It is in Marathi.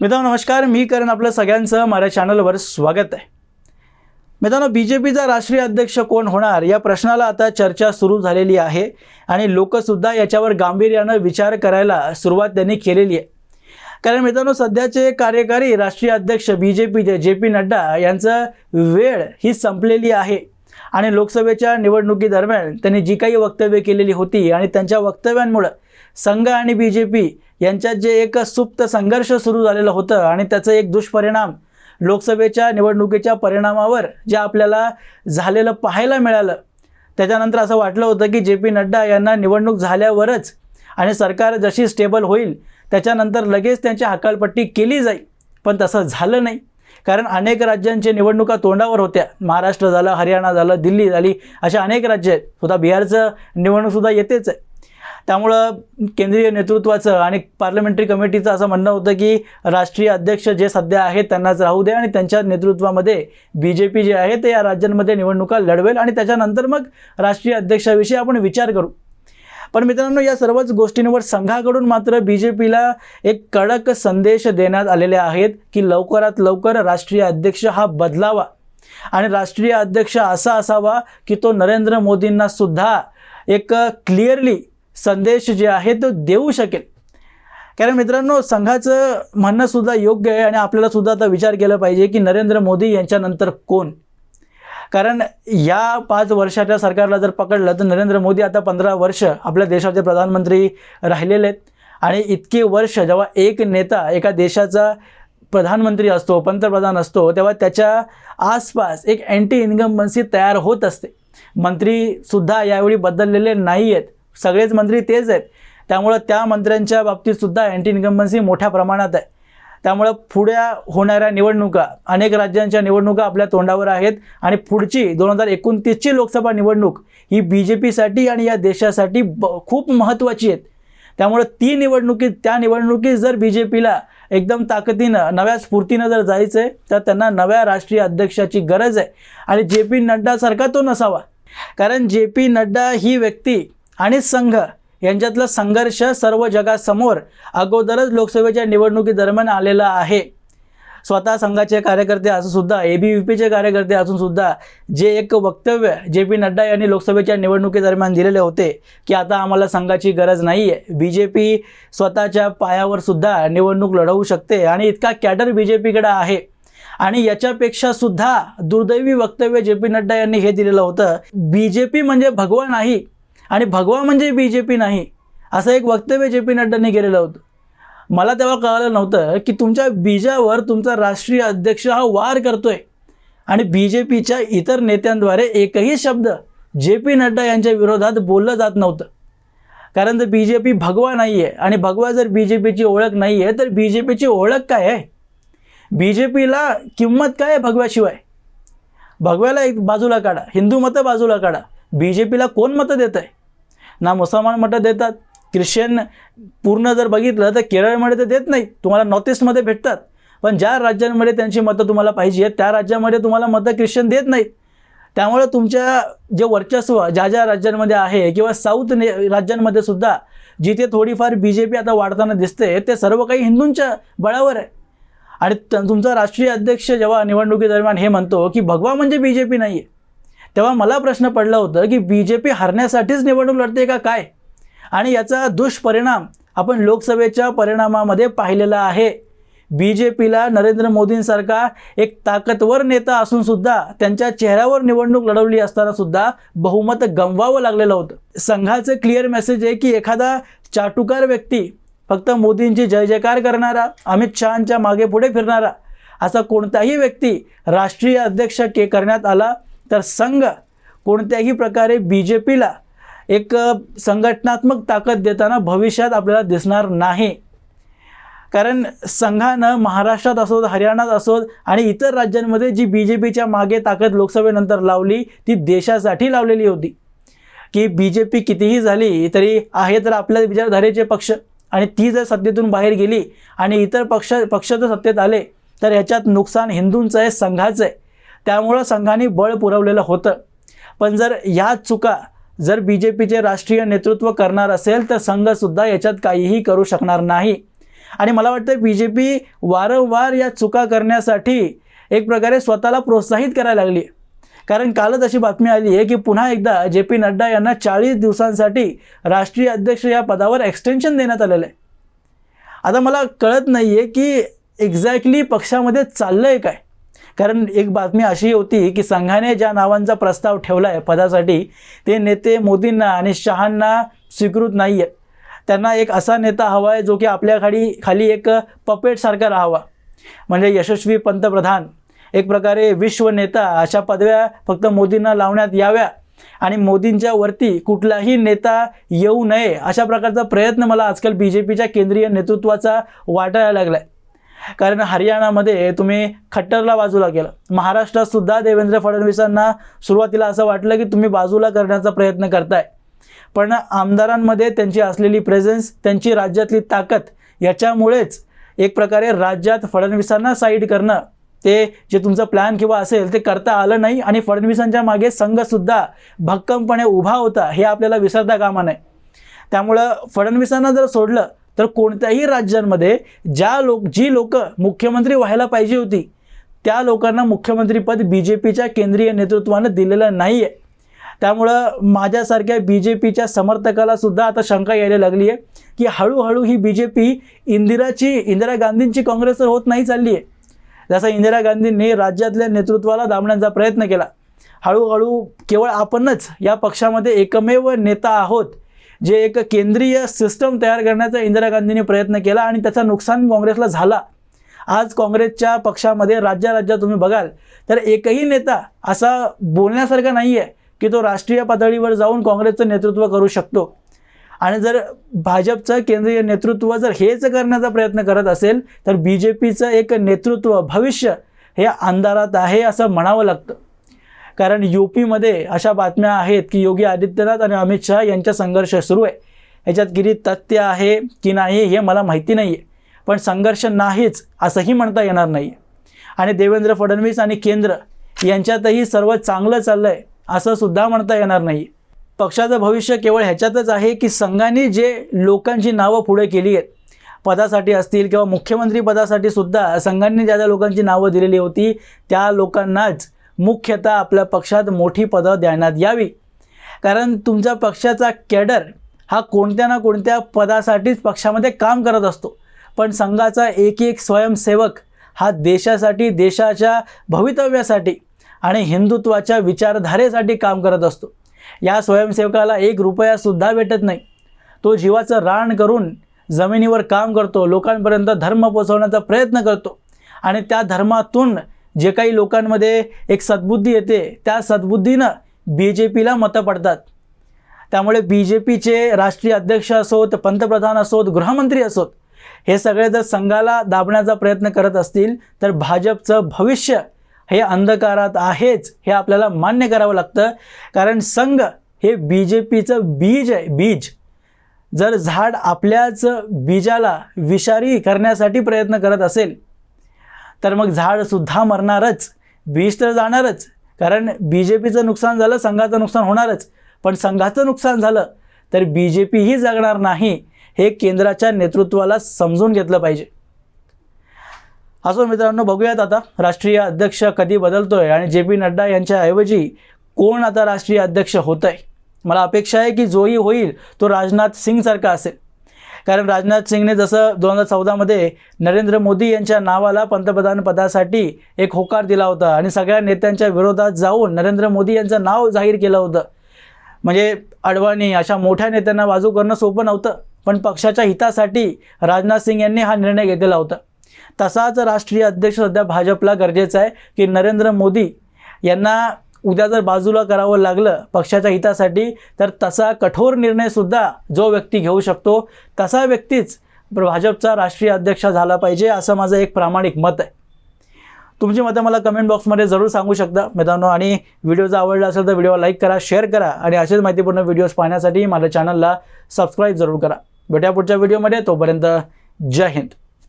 मित्रांनो नमस्कार. मी करण आपलं सगळ्यांचं माझ्या चॅनलवर स्वागत आहे. मित्रांनो बी जे पीचा राष्ट्रीय अध्यक्ष कोण होणार या प्रश्नाला आता चर्चा सुरू झालेली आहे आणि लोकसुद्धा याच्यावर गांभीर्यानं विचार करायला सुरुवात त्यांनी केलेली आहे. कारण मित्रांनो सध्याचे कार्यकारी राष्ट्रीय अध्यक्ष बी जे पीचे जे पी नड्डा यांचं वेळ ही संपलेली आहे आणि लोकसभेच्या निवडणुकीदरम्यान त्यांनी जी काही वक्तव्य केलेली होती आणि त्यांच्या वक्तव्यांमुळं संघ आणि बी जे पी यांच्यात जे एक सुप्त संघर्ष सुरू झालेलं होतं आणि त्याचं एक दुष्परिणाम लोकसभेच्या निवडणुकीच्या परिणामावर जे आपल्याला झालेलं पाहायला मिळालं त्याच्यानंतर असं वाटलं होतं की जे पी नड्डा यांना निवडणूक झाल्यावरच आणि सरकार जशी स्टेबल होईल त्याच्यानंतर लगेच त्यांची हकालपट्टी केली जाईल. पण तसं झालं नाही. कारण अनेक राज्यांच्या निवडणुका तोंडावर होत्या. महाराष्ट्र झालं हरियाणा झालं दिल्ली झाली अशा अनेक राज्य आहेत. सुद्धा बिहारचं निवडणूकसुद्धा येतेच आहे. त्यामुळं केंद्रीय नेतृत्वाचं आणि पार्लमेंटरी कमिटीचं असं म्हणणं होतं की राष्ट्रीय अध्यक्ष जे सध्या आहेत त्यांनाच राहू दे आणि त्यांच्या नेतृत्वामध्ये बी जे पी जे आहे ते या राज्यांमध्ये निवडणुका लढवेल आणि त्याच्यानंतर मग राष्ट्रीय अध्यक्षाविषयी आपण विचार करू. पण मित्रांनो या सर्वच गोष्टींवर संघाकडून मात्र बी जे पीला एक कडक संदेश देण्यात आलेले आहेत की लवकरात लवकर राष्ट्रीय अध्यक्ष हा बदलावा. आणि राष्ट्रीय अध्यक्ष असा असावा की तो नरेंद्र मोदींना सुद्धा एक क्लिअरली संदेश जे आहे तो देऊ शकेल. कारण मित्रांनो संघाचं म्हणणं सुद्धा योग्य आहे आणि आपल्याला सुद्धा आता विचार केला पाहिजे की नरेंद्र मोदी यांच्यानंतर कोण? कारण या पाच वर्षाच्या सरकारला जर पकडलं तर नरेंद्र मोदी आता पंधरा वर्ष आपल्या देशाचे प्रधानमंत्री राहिलेले आहेत. आणि इतके वर्ष जेव्हा एक नेता एका देशाचा प्रधानमंत्री असतो पंतप्रधान असतो तेव्हा त्याच्या आसपास एक अँटी इन्कम्बन्सी तयार होत असते. मंत्रीसुद्धा यावेळी बदललेले नाही आहेत सगळेच मंत्री तेच आहेत. त्यामुळं त्या मंत्र्यांच्या बाबतीतसुद्धा अँटी इन्कम्बन्सी मोठ्या प्रमाणात आहे. त्यामुळं पुढ्या होणाऱ्या निवडणुका अनेक राज्यांच्या निवडणुका आपल्या तोंडावर आहेत आणि पुढची दोन हजार एकोणतीसची लोकसभा निवडणूक ही बी जे पीसाठी आणि या देशासाठी ब खूप महत्त्वाची आहेत. त्यामुळं ती निवडणुकीत त्या निवडणुकीत जर बी जे पीला एकदम ताकदीनं नव्या स्फूर्तीनं जर जायचं आहे तर त्यांना नव्या राष्ट्रीय अध्यक्षाची गरज आहे. आणि जे पी नड्डासारखा तो नसावा. कारण जे पी नड्डा ही व्यक्ती आणि संघ यांच्यातला संघर्ष सर्व जगासमोर अगोदरच लोकसभेच्या निवडणुकीदरम्यान आलेला आहे. स्वतः संघाचे कार्यकर्ते असून सुद्धा ए बी व्ही पीचे कार्यकर्ते असून सुद्धा जे एक वक्तव्य जे पी नड्डा यांनी लोकसभेच्या निवडणुकीदरम्यान दिलेले होते की आता आम्हाला संघाची गरज नाही आहे बी जे पी स्वतःच्या पायावर सुद्धा निवडणूक लढवू शकते आणि इतका कॅडर बी जे पीकडे आहे. आणि याच्यापेक्षा सुद्धा दुर्दैवी वक्तव्य जे पी नड्डा यांनी हे दिलेलं होतं बी जे पी म्हणजे भगवान नाही आणि भगवा म्हणजे बी जे पी नाही असं एक वक्तव्य जे पी नड्डांनी केलेलं होतं. मला तेव्हा कळालं नव्हतं की तुमच्या बीजावर तुमचा राष्ट्रीय अध्यक्ष हा वार करतोय. आणि बी जे पीच्या इतर नेत्यांद्वारे एकही शब्द जे पी नड्डा यांच्या विरोधात बोललं जात नव्हतं. कारण जर बी जे पी भगवा नाही आहे आणि भगवा जर बी जे पीची ओळख नाही आहे तर बी जे पीची ओळख काय आहे? बी जे पीला किंमत काय आहे भगव्याशिवाय? भगव्याला एक बाजूला काढा हिंदू मतं बाजूला काढा. बी जे पीला कोण मतं देत आहे ना मुसलमान मतं देतात. ख्रिश्चन पूर्ण जर बघितलं तर केरळमध्ये तर देत नाही. तुम्हाला नॉर्थ ईस्टमध्ये भेटतात. पण ज्या राज्यांमध्ये त्यांची मतं तुम्हाला पाहिजे आहेत त्या राज्यामध्ये तुम्हाला मतं ख्रिश्चन देत नाहीत. त्यामुळे तुमच्या जे वर्चस्व ज्या ज्या राज्यांमध्ये आहे किंवा साऊथ ने राज्यांमध्ये सुद्धा जिथे थोडीफार बी जे पी आता वाढताना दिसते ते सर्व काही हिंदूंच्या बळावर आहे. आणि त- तुमचा राष्ट्रीय अध्यक्ष जेव्हा निवडणुकीदरम्यान हे म्हणतो की भगवा म्हणजे बी जे पी नाही आहे तेव्हा मला प्रश्न पडला होतं की बी जे पी हरण्यासाठीच निवडणूक लढते का काय? आणि याचा दुष्परिणाम आपण लोकसभेच्या परिणामामध्ये पाहिलेला आहे. बी जे पीला नरेंद्र मोदींसारखा एक ताकदवर नेता असूनसुद्धा त्यांच्या चेहऱ्यावर निवडणूक लढवली असतानासुद्धा बहुमत गमवावं लागलेलं होतं. संघाचं क्लिअर मेसेज आहे की एखादा चाटुकार व्यक्ती फक्त मोदींची जय जयकार करणारा अमित शहांच्या मागे पुढे फिरणारा असा कोणताही व्यक्ती राष्ट्रीय अध्यक्ष के करण्यात आला तर संघ कोणत्याही प्रकारे बी जे पीला एक संघटनात्मक ताकद देताना भविष्यात आपल्याला दिसणार नाही. कारण संघानं महाराष्ट्रात असोत हरियाणात असोत आणि इतर राज्यांमध्ये जी बी जे पीच्या मागे ताकद लोकसभेनंतर लावली ती देशासाठी लावलेली होती. की बी जे पी कितीही झाली तरी आहे तर आपल्या विचारधारेचे पक्ष आणि ती जर सत्तेतून बाहेर गेली आणि इतर पक्ष पक्ष जर सत्तेत आले तर याच्यात नुकसान हिंदूंचं आहे संघाचं आहे. त्यामुळं संघाने बळ पुरवलेलं होतं. पण जर ह्या चुका जर बी जे पीचे राष्ट्रीय नेतृत्व करणार असेल तर संघसुद्धा याच्यात काहीही करू शकणार नाही. आणि मला वाटतं बी जे पी वारंवार या चुका करण्यासाठी एक प्रकारे स्वतःला प्रोत्साहित करायला लागली. कारण कालच अशी बातमी आली आहे की पुन्हा एकदा जे पी नड्डा यांना चाळीस दिवसांसाठी राष्ट्रीय अध्यक्ष या पदावर एक्सटेन्शन देण्यात आलेलं आहे. आता मला कळत नाही आहे की एक्झॅक्टली पक्षामध्ये चाललं आहे काय. कारण एक बातमी अशी होती की संघाने ज्या नावांचा प्रस्ताव ठेवला आहे पदासाठी ते नेते मोदींना आणि शहांना स्वीकृत नाही आहेत त्यांना एक असा नेता हवा आहे जो की आपल्या खाली खाली एक पपेटसारखा राहावा. म्हणजे यशस्वी पंतप्रधान. एक प्रकारे विश्व नेता अशा पदव्या फक्त मोदींना लावण्यात याव्या आणि मोदींच्या वरती कुठलाही नेता येऊ नये अशा प्रकारचा प्रयत्न मला आजकाल बी जे पीच्या केंद्रीय नेतृत्वाचा वाटायला लागला आहे कारण हरियाणामध्ये तुम्ही खट्टरला बाजूला केलं. महाराष्ट्रात सुद्धा देवेंद्र फडणवीसांना सुरुवातीला असं वाटलं की तुम्ही बाजूला करण्याचा प्रयत्न करताय. पण आमदारांमध्ये त्यांची असलेली प्रेझेन्स त्यांची राज्यातली ताकद याच्यामुळेच एक प्रकारे राज्यात फडणवीसांना साईड करणं ते जे तुमचं प्लॅन किंवा असेल ते करता आलं नाही आणि फडणवीसांच्या मागे संघसुद्धा भक्कमपणे उभा होता हे आपल्याला विसरता कामा नये. त्यामुळं फडणवीसांना जर सोडलं तर कोणत्याही राज्यांमध्ये ज्या लोक जी लोक मुख्यमंत्री व्हायला पाहिजे होती त्या लोकांना मुख्यमंत्रीपद बी जे पीच्या केंद्रीय नेतृत्वानं दिलेलं नाही आहे त्यामुळं माझ्यासारख्या बी जे पीच्या समर्थकाला सुद्धा आता शंका यायला लागली आहे की हळूहळू ही बी जे पी इंदिराची इंदिरा गांधींची काँग्रेस होत नाही चालली आहे जसं इंदिरा गांधींनी राज्यातल्या नेतृत्वाला दाबण्याचा प्रयत्न केला हळूहळू केवळ आपणच या पक्षामध्ये एकमेव नेता आहोत जे एक केंद्रीय सिस्टम तयार करण्याचा इंदिरा गांधींनी प्रयत्न केला आणि त्याचा नुकसान काँग्रेसला झाला. आज काँग्रेसच्या पक्षामध्ये राज्या राज्यात तुम्ही बघाल तर एकही नेता असा बोलण्यासारखा नाही आहे की तो राष्ट्रीय पातळीवर जाऊन काँग्रेसचं नेतृत्व करू शकतो. आणि जर भाजपचं केंद्रीय नेतृत्व जर हेच करण्याचा प्रयत्न करत असेल तर बी जे पीचं एक नेतृत्व भविष्य हे अंधारात आहे असं म्हणावं लागतं. कारण यू पीमध्ये अशा बातम्या आहेत की योगी आदित्यनाथ आणि अमित शहा यांचा संघर्ष सुरू आहे. ह्याच्यात किती तथ्य आहे की नाही हे मला माहिती नाही आहे पण संघर्ष नाहीच असंही म्हणता येणार नाही आणि देवेंद्र फडणवीस आणि केंद्र यांच्यातही सर्व चांगलं चाललं आहे असं सुद्धा म्हणता येणार नाही. पक्षाचं भविष्य केवळ ह्याच्यातच आहे की संघाने जे लोकांची नावं पुढे केली आहेत पदासाठी असतील किंवा मुख्यमंत्री पदासाठी सुद्धा संघांनी ज्या ज्या लोकांची नावं दिलेली होती त्या लोकांनाच मुख्यतः आपल्या पक्षात मोठी पदं देण्यात यावी. कारण तुमच्या पक्षाचा कॅडर हा कोणत्या ना कोणत्या पदासाठीच पक्षामध्ये काम करत असतो. पण संघाचा एक एक स्वयंसेवक हा देशासाठी देशाच्या भवितव्यासाठी आणि हिंदुत्वाच्या विचारधारेसाठी काम करत असतो. या स्वयंसेवकाला एक रुपयासुद्धा भेटत नाही. तो जीवाचं रान करून जमिनीवर काम करतो लोकांपर्यंत धर्म पोचवण्याचा प्रयत्न करतो आणि त्या धर्मातून जे काही लोकांमध्ये एक सद्बुद्धी येते त्या सद्बुद्धीनं बी जे पीला मतं पडतात. त्यामुळे बी जे पीचे राष्ट्रीय अध्यक्ष असोत पंतप्रधान असोत गृहमंत्री असोत हे सगळे जर संघाला दाबण्याचा प्रयत्न करत असतील तर भाजपचं भविष्य हे अंधकारात आहेच हे आपल्याला मान्य करावं लागतं. कारण संघ हे बी जे पीचं बीज आहे बीज. जर झाड आपल्याच बीजाला विषारी करण्यासाठी प्रयत्न करत असेल तर मग झाडसुद्धा मरणारच बीज तर जाणारच. कारण बी जे पीचं नुकसान झालं संघाचं नुकसान होणारच. पण संघाचं नुकसान झालं तर बी जे पीही जगणार नाही हे केंद्राच्या नेतृत्वाला समजून घेतलं पाहिजे. असो मित्रांनो बघूयात आता राष्ट्रीय अध्यक्ष कधी बदलतोय आणि जे पी नड्डा यांच्याऐवजी कोण आता राष्ट्रीय अध्यक्ष होत आहे मला अपेक्षा आहे की जोही होईल तो राजनाथ सिंगसारखा असेल. कारण राजनाथ सिंगने जसं दोन हजार चौदामध्ये नरेंद्र मोदी यांच्या नावाला पंतप्रधान पदासाठी एक होकार दिला होता आणि सगळ्या नेत्यांच्या विरोधात जाऊन नरेंद्र मोदी यांचं नाव जाहीर केलं होतं. म्हणजे अडवाणी अशा मोठ्या नेत्यांना बाजू करणं सोपं नव्हतं पण पक्षाच्या हितासाठी राजनाथ सिंग यांनी हा निर्णय घेतलेला होता. तसाच राष्ट्रीय अध्यक्ष सध्या भाजपला गरजेचं आहे की नरेंद्र मोदी यांना उद्या जर बाजूला करावं लागलं पक्षाच्या हितासाठी तर तसा कठोर निर्णयसुद्धा जो व्यक्ती घेऊ शकतो तसा व्यक्तीच भाजपचा राष्ट्रीय अध्यक्ष झाला पाहिजे असं माझं एक प्रामाणिक मत आहे. तुमची मतं मला कमेंट बॉक्समध्ये जरूर सांगू शकता मित्रांनो. आणि व्हिडिओ जर आवडला असेल तर व्हिडिओ लाईक करा शेअर करा आणि असेच माहितीपूर्ण व्हिडिओज पाहण्यासाठी माझ्या चॅनलला सबस्क्राईब जरूर करा. भेटूया पुढच्या व्हिडिओमध्ये तोपर्यंत जय हिंद.